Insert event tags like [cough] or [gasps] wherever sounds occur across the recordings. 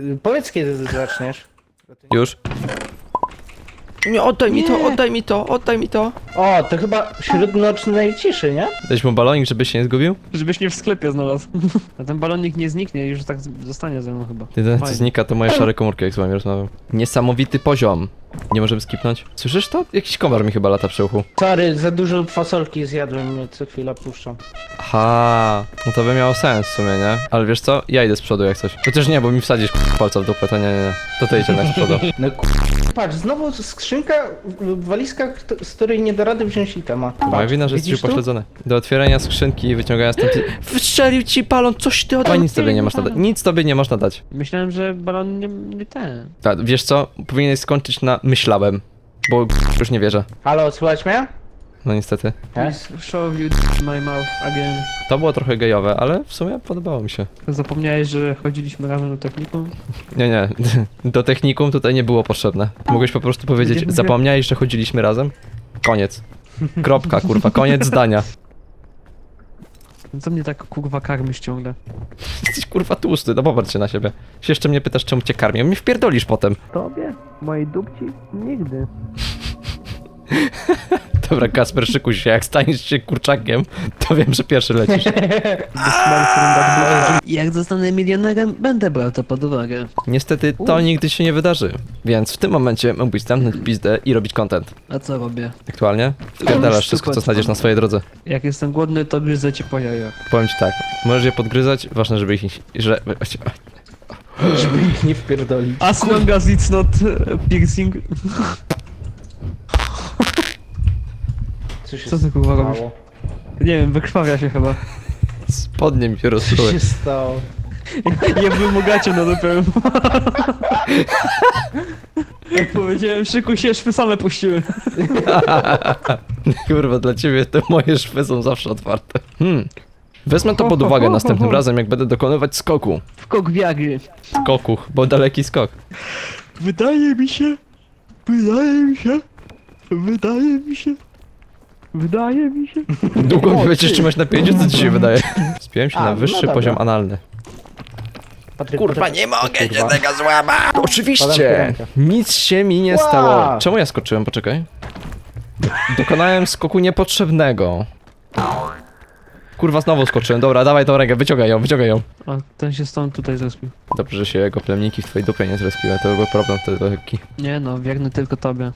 Y, Powiedz kiedy zaczniesz. Już. Nie, oddaj mi to, oddaj mi to, oddaj mi to. O, to chyba wśród nocnej ciszy, nie? Dać mu balonik, żeby się nie zgubił? Żebyś nie w sklepie znalazł. [laughs] A ten balonik nie zniknie, już tak z- zostanie ze mną chyba. Jedyne co Fajnie. znika to moje szare komórki, jak z wami rozmawiam. Niesamowity poziom. Nie możemy skipnąć. Słyszysz to? Jakiś komar mi chyba lata przy uchu. Sorry, za dużo fasolki zjadłem, mnie co chwila puszczam. Aha, no to by miało sens w sumie, nie? Ale wiesz co? Ja idę z przodu jak coś. Chociaż nie, bo mi wsadzisz k***a, palca w dupę, to nie, nie, nie. To ty idź jednak [laughs] z przodu. No k- patrz, znowu skrzynka w walizka, z której nie da rady wziąć itema. Moja wina, że jesteś widzisz tu? upośledzony. Do otwierania skrzynki i wyciągania stąd... Wystrzelił ci balon, coś ty oddał. Nic tobie nie można dać. Nic tobie nie można dać. Myślałem, że balon nie, nie ten. Tak, wiesz co? Powinieneś skończyć na myślałem. Bo [laughs] już nie wierzę. Halo, słuchać mnie? No niestety. E? Please show you my mouth again. To było trochę gejowe, ale w sumie podobało mi się. Zapomniałeś, że chodziliśmy razem do technikum? Nie, nie. [laughs] Do technikum tutaj nie było potrzebne. Mogłeś po prostu powiedzieć, zapomniałeś, że chodziliśmy razem? Koniec. Kropka, kurwa, koniec zdania. Co mnie tak kurwa karmisz ciągle? Jesteś kurwa tłusty, no popatrz się na siebie. Się jeszcze mnie pytasz, czemu cię karmię, mnie wpierdolisz potem. Tobie? Mojej dupci? Nigdy. [laughs] Dobra, Kasper, szykuj się, jak staniesz się kurczakiem, to wiem, że pierwszy lecisz. [laughs] Jak zostanę milionerem, będę brał to pod uwagę. Niestety to nigdy się nie wydarzy, więc w tym momencie mógłbyś zamknąć pizdę i robić content. A co robię? Aktualnie wpierdalasz wszystko, co znajdziesz na swojej drodze. Jak jestem głodny, to gryzę cię po jajach. Powiem ci tak, możesz je podgryzać, ważne, żeby ich nie... Że... Żeby ich nie wpierdolić. As long as it's not piercing. Co się Co ty kurwa robisz? stało? Nie wiem, wykrwawia się chyba. Spodnie mi się Co rozstruły. się stało? Jebły mu gacie na dupę. Jak powiedziałem, szykuj się, szwy same puściły. [laughs] Kurwa, dla ciebie te moje szwy są zawsze otwarte. Hmm. Wezmę to pod uwagę następnym razem, jak będę dokonywać skoku. Skok wiagry. Skoku, bo daleki skok. Wydaje mi się, wydaje mi się, wydaje mi się, wydaje mi się. [laughs] Długo mi będziesz trzymać na pięciu, co ci się wydaje? [laughs] Spiłem się A, na no wyższy dobra. poziom analny. Patryk, Kurwa, Patryk, nie mogę kurwa. się tego złamać! Oczywiście! rękę. Nic się mi nie Ła! stało. Czemu ja skoczyłem? Poczekaj. Dokonałem skoku niepotrzebnego. Kurwa, znowu skoczyłem. Dobra, dawaj tą rękę, wyciągaj ją, wyciągaj ją. A ten się stąd tutaj zrespił. Dobrze, że się jego plemniki w twojej dupie nie zrespiły, to był problem wtedy lekki. Nie no, wierny tylko tobie.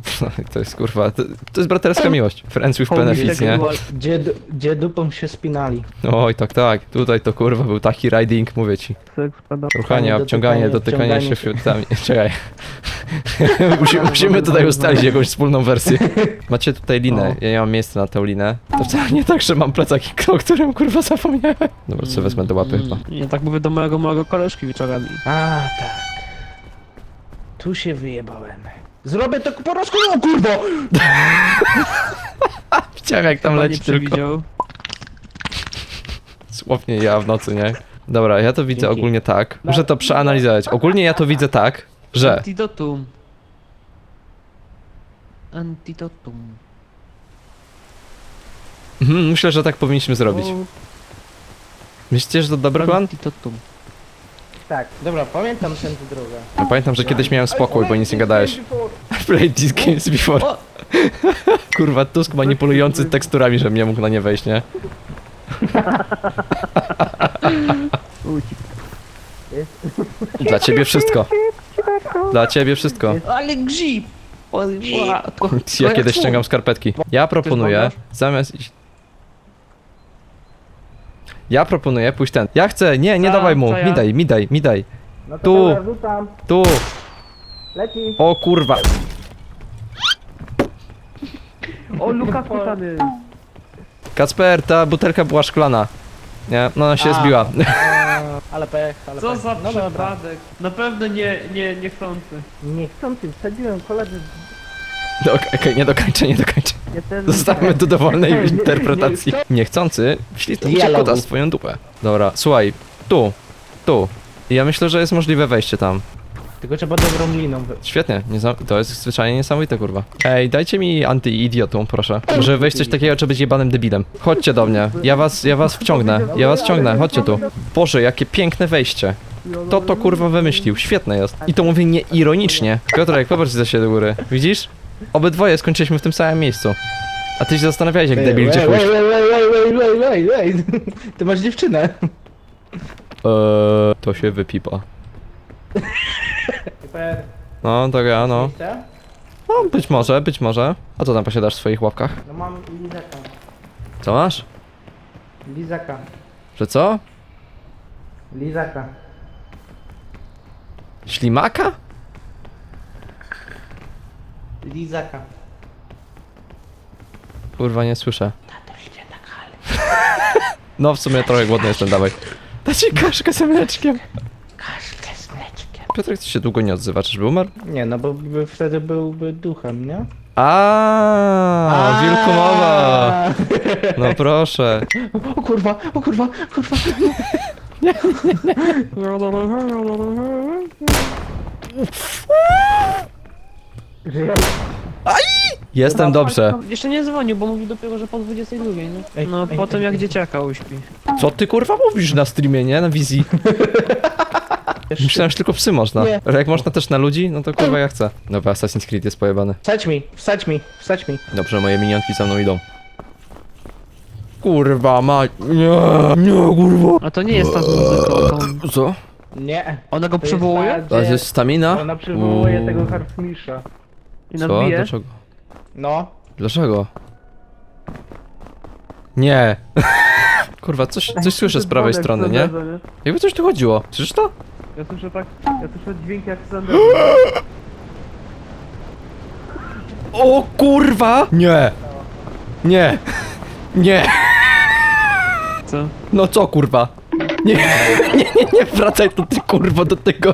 [laughs] To jest kurwa, to, to jest braterska miłość. Friends with benefits, nie? Gdzie, gdzie dupą się spinali. Oj, tak, tak. Tutaj to kurwa był taki riding, mówię ci. Ruchanie, Dotykanie, obciąganie, dotykanie się światami. [laughs] Czekaj. [laughs] musimy, musimy tutaj ustalić jakąś wspólną wersję. Macie tutaj linę, ja nie mam miejsca na tę linę. To wcale nie tak, że mam plecak, o którym kurwa zapomniałem. Dobra, co wezmę do łapy chyba. Ja tak mówię do mojego małego koleżki wieczorami. A, tak. Tu się wyjebałem. Zrobię to po rozku, o kurwo! [laughs] Widziałem jak tam Chyba leci nie tylko. przewidział. Słownie ja w nocy, nie? Dobra, ja to widzę Dzięki. ogólnie tak. Muszę to przeanalizować. Ogólnie ja to widzę tak, że... Antidotum. Antidotum. Mhm, myślę, że tak powinniśmy zrobić. Myślicie, że to dobry plan? Antidotum. Tak, dobra, pamiętam tę drogę. Ja pamiętam, że kiedyś miałem spokój, bo nic nie gadałeś. [laughs] Played these games before. [laughs] Kurwa, Tusk manipulujący teksturami, żebym nie mógł na nie wejść, nie? Dla ciebie wszystko. Dla ciebie wszystko. Ale grzyb! Ja kiedyś ściągam skarpetki. Ja proponuję, zamiast iść... Ja proponuję pójść ten. Ja chcę, nie, nie A, dawaj mu. to ja. Mi daj, mi daj, mi daj. No to Tu. dobra, rzucam. Tu. Leci. O kurwa. O, Luka [laughs] Fotany! Kacper, ta butelka była szklana. Nie, no ona się A. zbiła. Eee, [laughs] [laughs] ale pech, ale Co pech. za no dobra. przypadek? Na pewno nie, nie, niechcący. Niechcący wsadziłem koledzy. No, Okej, okej, nie dokończę, nie dokończę. Ja też Zostawmy tu dowolnej [laughs] interpretacji. Niechcący, ślizgnął cię Dialogu. kota w swoją dupę. Dobra, słuchaj, tu, tu. Ja myślę, że jest możliwe wejście tam. Tylko trzeba dobrą liną. wy- Świetnie, to jest zwyczajnie niesamowite, kurwa. Ej, dajcie mi anty-idiotą, proszę. Może wejść coś takiego, czy być jebanym debilem. Chodźcie do mnie, ja was, ja was wciągnę, ja was wciągnę, chodźcie tu. Boże, jakie piękne wejście. To to kurwa wymyślił, świetne jest. I to mówię nie ironicznie. Piotrek, popatrz za się do góry. Widzisz? Obydwoje skończyliśmy w tym samym miejscu. A ty się zastanawiałeś jak debil, gdzie pójść. ej, ej, ej, ej, ej, ej, ej. [laughs] Ty masz dziewczynę. Eee, to się wypipa. [laughs] No, to ja, no. No, być może, być może. A co tam posiadasz w swoich łapkach? No mam lizaka. Co masz? Lizaka. Że co? Lizaka. Ślimaka? Lizaka. Kurwa, nie słyszę. [laughs] No, w sumie trochę głodny jestem, dawaj. [laughs] Da ci kaszkę z mleczkiem. Kaszkę z mleczkiem. Piotrek, ty się długo nie odzywa, czyżby umarł? Nie, no bo by wtedy byłby duchem, nie? A, wilku mowa. No proszę. O kurwa, o kurwa, kurwa. [laughs] Żyje? Jestem dobrze. Jeszcze nie dzwonił, bo mówił dopiero, że po 22, nie? Ej, No, ej, potem ej, jak ej. dzieciaka uśpi. Co ty kurwa mówisz na streamie, nie? Na wizji. [laughs] Myślałem, że tylko psy można. Nie. Jak można też na ludzi, no to kurwa ja chcę. Dobra, Assassin's Creed jest pojebany. Wstać mi, wstać mi, wstać mi. Dobrze, moje minionki za mną idą. Kurwa ma... Nie, nie kurwa. A to nie jest ta z muzyką, to on... Co? Nie. Ona go przywołuje? To jest stamina? Ona przywołuje tego harfmisza. I Co? nadbije? Dlaczego? No. Dlaczego? Nie. [laughs] Kurwa, coś, coś słyszę z prawej strony, nie? Jakby coś tu chodziło. Czyż to? Ja słyszę tak, ja słyszę dźwięk jak Sander. [gasps] O kurwa! Nie! Nie! [laughs] Nie! Co? No co kurwa? Nie, nie, nie, nie wracaj tu ty kurwa do tego,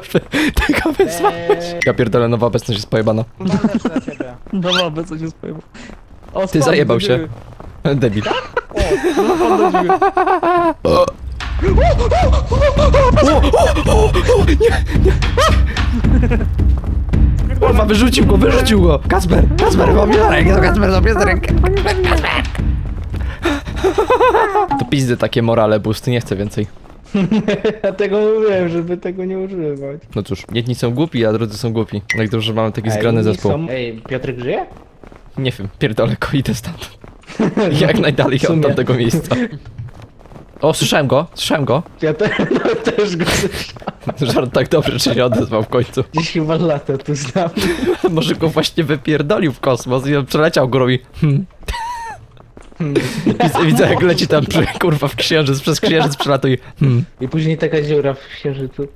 tego wyzwania. Eee, Ja pierdolę, nowa obecność jest pojebana. mam też dla ciebie. No mamy, co się spodziewa. O, Ty spadł zajebał do się. dziury. Debil. No, spadł do dziury. Kurwa, wyrzucił go, wyrzucił go! Kasper, Kasper, zabierz rękę, to Kasper, zabierz rękę. To pizdy takie morale boosty, nie chcę więcej. [laughs] Ja tego mówiłem, żeby tego nie używać. No cóż, jedni są głupi, a drudzy są głupi. Jak dobrze, że mamy taki zgrany zespół. są- Ej, Piotrek żyje? Nie wiem, pierdolę go, idę stąd. [laughs] Jak najdalej od sumie. tamtego miejsca. O, słyszałem go, słyszałem go. Ja te, [laughs] no, też go słyszałem. Żart tak dobrze, że się odezwał w końcu. Gdzieś chyba lata tu znam. Może go właśnie wypierdolił w kosmos i on przeleciał górą i... Hmm. Widzę, widzę jak leci tam przy, kurwa w księżyc, przez księżyc przelatuje. Hmm. I później taka dziura w księżycu.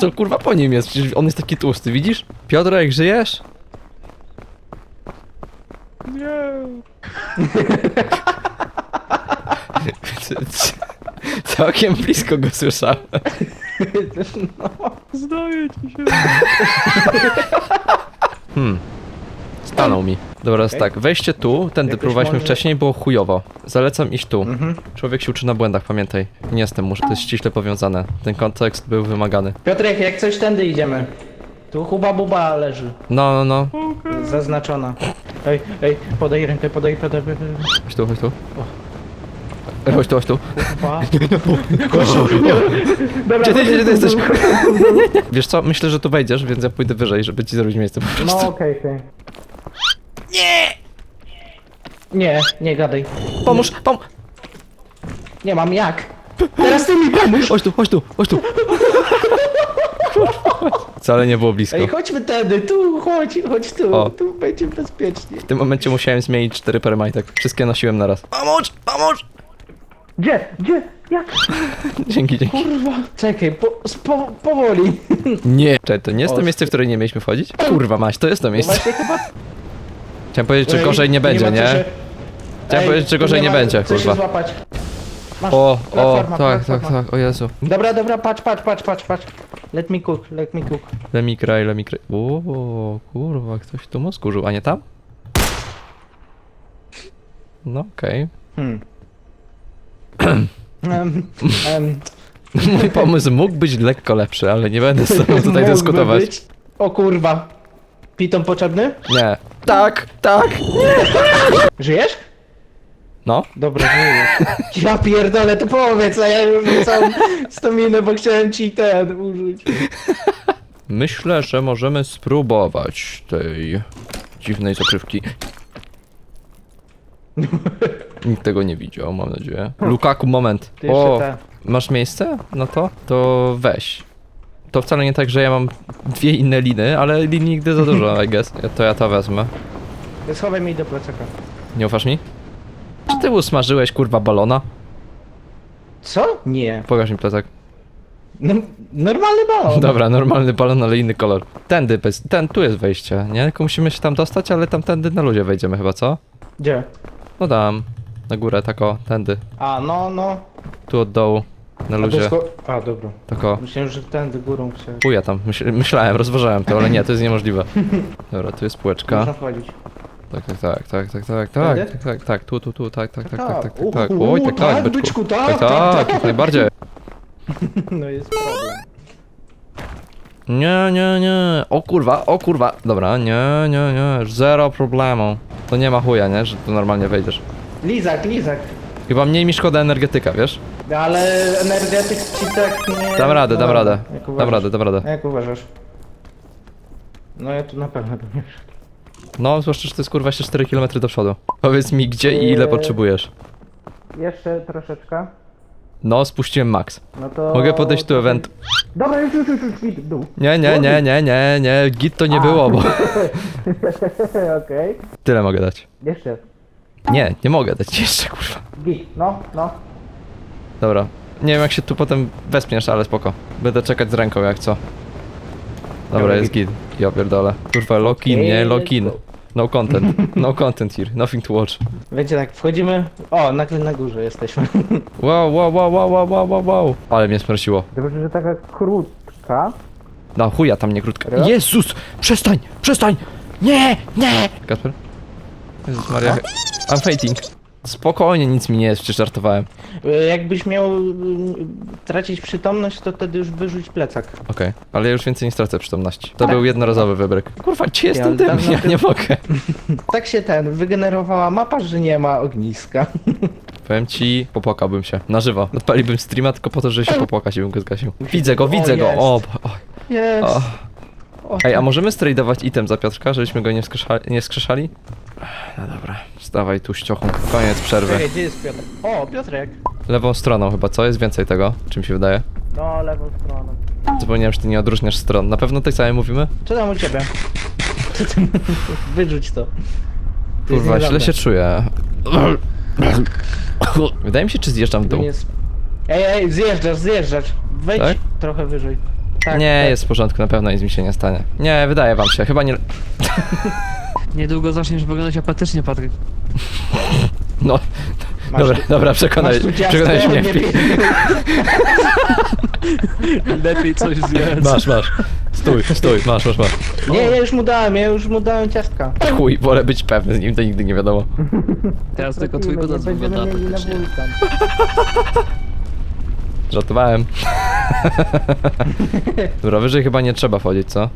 Co kurwa po nim jest? Przecież on jest taki tłusty, widzisz? Piotrek, żyjesz? [laughs] Całkiem blisko go słyszałem. [laughs] No. Zdaje ci się. Hmm. Stanął mi. Dobra, jest Okej. tak, wejście tu, tędy Jakoś próbowaliśmy może- wcześniej, było chujowo. Zalecam iść tu. Mhm. Człowiek się uczy na błędach, pamiętaj. Nie jestem, muszę, to jest ściśle powiązane. Ten kontekst był wymagany. Piotrek, jak coś tędy idziemy. Tu chuba buba leży. No, no, no. Zaznaczona. Ej, ej, podaj rękę, podaj, podaj, podaj. Chodź tu, chodź tu. Chodź tu, chodź tu. [laughs] Dobra, Gdzie ty, gdzie ty jesteś? [laughs] Wiesz co, myślę, że tu wejdziesz, więc ja pójdę wyżej, żeby ci zrobić miejsce po No prostu. okej, okej. Nie! Nie, nie gadaj. Pomóż, pom... Nie mam jak. [laughs] Teraz ty mi pomóż. Chodź tu, chodź tu, chodź tu. Wcale nie było blisko. Ej, chodźmy tędy, tu, chodź, chodź tu. O. Tu będzie bezpiecznie. W tym momencie musiałem zmienić cztery permajtek. Wszystkie nosiłem naraz. Pomóż, pomóż! Gdzie? Gdzie? Jak? [laughs] Dzięki, dzięki. Kurwa. Czekaj, po, spo, powoli. Nie. Czekaj, to nie jest to miejsce, w które nie mieliśmy wchodzić? Kurwa maś, to jest to miejsce. właśnie chyba... Chciałem powiedzieć, że Ej, gorzej nie będzie, ma co nie? Chciałem Ej, powiedzieć, że tu gorzej nie ma będzie, co się kurwa. złapać. Masz, O, o, platforma, tak, tak, platforma. tak, o Jezu. Dobra, dobra, patrz, patrz, patrz, patrz, patrz. Let me cook, let me cook. Let me cry, let me cry. O, kurwa, ktoś tu mózg użył, a nie tam? No okej. Hmm. [clears throat] Mój pomysł mógł być lekko lepszy, ale nie będę z tobą tutaj mógłby dyskutować. być. O kurwa. Piton potrzebny? Nie. Tak, tak. Żyjesz? No, Dobra, wyjdź. Ja pierdolę, to powiedz, a ja już całą staminę, bo chciałem ci ten użyć. myślę, że możemy spróbować tej dziwnej zakrywki. Nikt tego nie widział, mam nadzieję. Lukaku, moment. Ty jeszcze O, masz miejsce na to? To weź. To wcale nie tak, że ja mam dwie inne liny, ale lin nigdy za dużo, I guess. To ja to wezmę. Schowaj mi do plecaka. Nie ufasz mi? Czy ty usmażyłeś kurwa balona? Co? Nie. Pokaż mi plecak. No, normalny balon. Dobra, normalny balon, ale inny kolor. Tędy, bez, ten, tu jest wejście, nie? Tylko musimy się tam dostać, ale tamtędy na luzie wejdziemy chyba, co? Gdzie? No tam, na górę, tako, tędy. A, no, no. Tu od dołu, na A, to luzie, sko- A dobra. tako. Myślałem, że tędy górą chciałem. Chuja tam, myśl, myślałem, rozważałem to, ale nie, to jest niemożliwe. Dobra, tu jest półeczka. Wchodzić. Tak, tak, tak, tak, tak, tak, tak, Tędy? tak, tak, tak, tu, tu, tu, tak, tak, tak, tak, tak, tak, tak, u, oj, tak, tak, tak, byczku. Tak, tak, tak, tak, tak. jak najbardziej. No jest problem. Nie, nie, nie. O kurwa, o kurwa. Dobra, nie, nie, nie. Zero problemu. To nie ma chuja, nie? Że tu normalnie wejdziesz. Lizak, lizak. Chyba mniej mi szkoda energetyka, wiesz? Ale energetyk ci tak nie... Dam radę, dam radę. jak Dam uważasz? radę, dam radę. A jak uważasz? No ja tu na pewno bym nie wszedł. No, zwłaszcza, że to jest kurwa jeszcze 4 km do przodu. Powiedz mi gdzie i ile Eee. potrzebujesz. Jeszcze troszeczkę. No, spuściłem max. No to... Mogę podejść tu event. Dobra, już, już, już, już, idź w dół. Nie, nie, nie, nie, nie, nie. Git to nie było, bo [laughs] Okej. tyle mogę dać. Jeszcze. Nie, nie mogę dać [laughs] jeszcze, kurwa. Git, no, no. Dobra. Nie wiem jak się tu potem wespniesz, ale spoko. Będę czekać z ręką jak co. Dobra, Dobra, jest git. Ja pierdolę. Kurwa, lock in, nie? Okej, Lock in. let's go. No content. No content here. Nothing to watch. Będzie tak, wchodzimy... O, nagle na górze jesteśmy. [laughs] Wow, wow, wow, wow, wow, wow, wow, wow. Ale mnie smrosiło. Dobrze, że taka krótka. No chuja tam nie krótka. Serio? Jezus! Przestań! Przestań! Nie! Nie! Kasper? Jezus Maria. I'm fighting. Spokojnie, nic mi nie jest, przecież żartowałem. Y, Jakbyś miał y, tracić przytomność, to wtedy już wyrzuć plecak. Okej, ale ja już więcej nie stracę przytomności. To Tak. był jednorazowy wybryk. Kurwa, gdzie jest Ja ten dym? dawno Ja nie mogę. [laughs] Tak się ten, wygenerowała mapa, że nie ma ogniska. [laughs] Powiem ci, popłakałbym się. Na żywo. Odpaliłbym streama tylko po to, żeby się popłakać i bym go zgasił. Widzę go, widzę go. jest. O, o, Jest. o. O, Ej, a możemy stradować item za Piotrka, żebyśmy go nie wskrzeszali? Nie wskrzeszali? No dobra, stawaj tu ściochu. Koniec przerwy. Czekaj, gdzie jest Piotr? O, Piotrek. Lewą stroną chyba, co? Jest więcej tego, czym się wydaje. No, lewą stroną. Zapomniałem, że ty nie odróżniasz stron. Na pewno tej samej mówimy? Co tam u ciebie? Co. Wyrzuć to. To jest Kurwa, źle nieprawda. się czuję. Wydaje mi się, czy zjeżdżam w To dół. nie jest- Ej, ej, zjeżdżasz, zjeżdżasz. Wejdź Tak? trochę wyżej. Tak, nie, tak. jest w porządku, na pewno nic mi się nie stanie. Nie, wydaje wam się, chyba nie... [laughs] Niedługo zaczniesz wyglądać apatycznie, Patryk. [laughs] No, Masz dobra, tu- dobra, Masz przekonaj, tu ciastko, przekonałeś mnie nie. [laughs] Lepiej coś zjedz. Masz, masz. Stój, stój, masz, masz, masz. Nie, ja już mu dałem, ja już mu dałem ciastka. Chuj, wolę być pewny, z nim to nigdy nie wiadomo. Teraz tylko twój Nie podaz będziemy wygląda mieli na apatycznie. wulkan. Żartowałem. [laughs] Dobra, wyżej chyba nie trzeba wchodzić, co?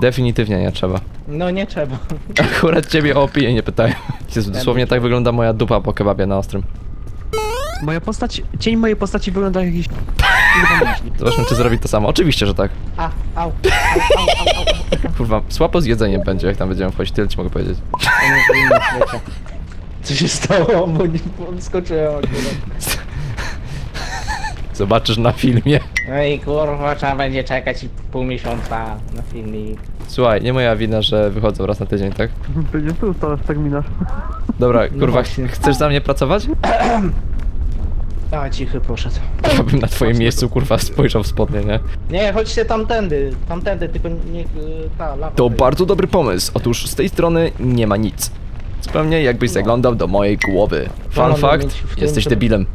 Definitywnie nie trzeba. No nie trzeba. [laughs] Akurat ciebie o opinię nie pytają. Jezu, dosłownie tak wygląda moja dupa po kebabie na ostrym. Moja postać, cień mojej postaci wygląda jak jakiś... Zobaczmy, czy zrobi to samo. Oczywiście, że tak. A, au, au, au, au, au. Kurwa, słabo z jedzeniem będzie, jak tam będziemy wchodzić, tyle ci mogę powiedzieć. Co się stało? Bo nie bo skoczyłem akurat. [laughs] Zobaczysz na filmie. No i kurwa, trzeba będzie czekać i pół miesiąca na filmik. Słuchaj, nie moja wina, że wychodzą raz na tydzień, tak? [laughs] Będzie tu ustalasz tak minasz. Dobra, No kurwa, właśnie. chcesz za mnie pracować? A, [clears throat] cichy poszedł. Ja bym na twoim miejscu, kurwa, spojrzał w spodnie, nie? Nie, chodźcie tamtędy, tamtędy, tylko niech y, ta lawa... To bardzo dobry pomysł. Otóż z tej strony nie ma nic. Zupełnie jakbyś No. zaglądał do mojej głowy. Fun fact, mieć w tym, jesteś debilem.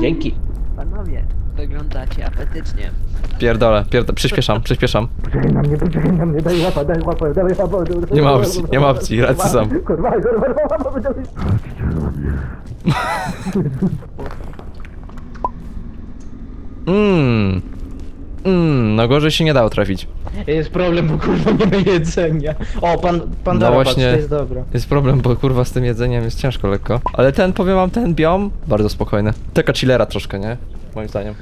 Dzięki. Panowie, wyglądacie apetycznie. Pierdolę, pierdolę, przyspieszam, przyspieszam. Poczekaj na mnie, poczekaj na mnie, daj łapę, daj łapę, daj łapę. Nie ma opcji, nie ma opcji, radzę sam. Kurwa, kurwa, kurwa, kurwa. Mmm. Mmm, no gorzej się nie dało trafić. Jest problem, bo kurwa nie ma jedzenia. O, pan, pan No właśnie. patrz, to jest dobra. Jest problem, bo kurwa z tym jedzeniem jest ciężko lekko. Ale ten, powiem wam, ten biom, bardzo spokojny. Taka chillera troszkę, nie? Moim zdaniem.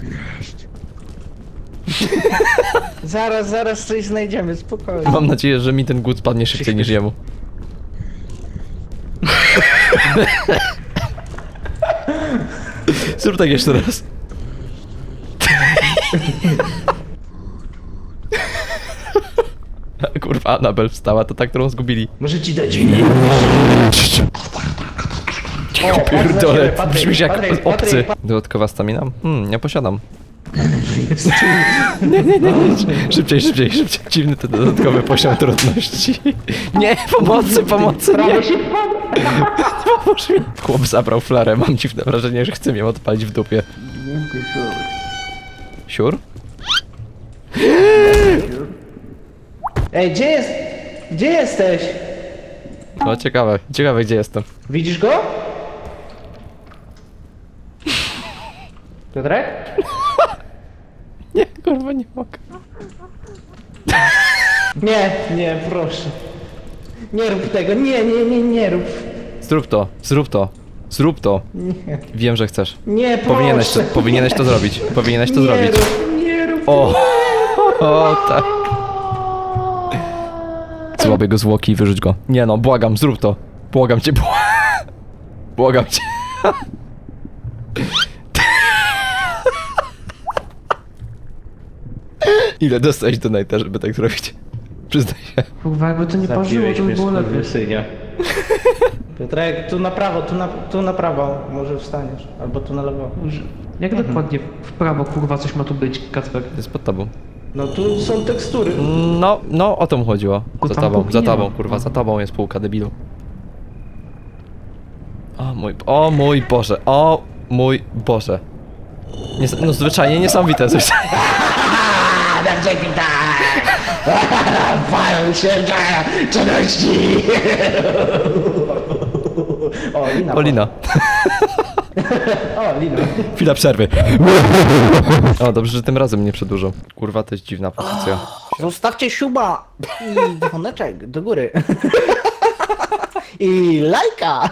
[laughs] Zaraz, zaraz coś znajdziemy, spokojnie. Mam nadzieję, że mi ten głód spadnie szybciej niż jemu. [laughs] Zrób tak jeszcze raz. [laughs] [laughs] Kurwa, Anabel wstała, to tak, którą zgubili. Może ci dać Ja pierdolę, Patryk, brzmisz jak Patryk, obcy. Patryk. Dodatkowa stamina? Hmm, nie posiadam. [laughs] Nie, nie, nie, nie. Szybciej, szybciej, szybciej. Dziwny ten dodatkowy poziom trudności. [laughs] Nie, pomocy, pomocy, nie. Pomóż mi. Chłop zabrał flarę, mam dziwne wrażenie, że chce mnie odpalić w dupie. Siur? Ej, gdzie jest? Gdzie jesteś? No ciekawe, ciekawe gdzie jestem. Widzisz go? Piotrek? [laughs] Nie, kurwa nie mogę. Nie, nie, proszę. Nie rób tego, nie, nie, nie, nie rób. Zrób to, zrób to, zrób to. Nie, Wiem, że chcesz. nie proszę. Powinieneś to, powinieneś to zrobić. Powinieneś to nie zrobić. Rób, nie rób. O, [laughs] o tak. Złapię go zwłoki i wyrzuć go. Nie no, błagam, zrób to. Błagam cię, błagam. [laughs] Błagam cię. [laughs] Ile dostałeś do Nighta, żeby tak zrobić? Przyznaj się. Kurwa, jakby to nie parzyło, to by było lepiej. Piotrek, tu na prawo, tu na, tu na prawo, może wstaniesz. Albo tu na lewo. Jak dokładnie w prawo, kurwa, coś ma tu być, Kacper? Jest pod tobą. No tu są tekstury. No, no, o to mu chodziło. To Za tam tobą, za nie tobą, ma. kurwa, za tobą jest półka debilu. O mój, o mój Boże, o mój Boże. Nies no zwyczajnie niesamowite, [laughs] zwyczajnie. [laughs] Walą się [laughs] na czegości! O, Lina. [laughs] O, Lina. chwila przerwy. O, dobrze, że tym razem nie przedłużą. Kurwa, to jest dziwna pozycja. Zostawcie siuba i dzwoneczek do góry. [laughs] I lajka!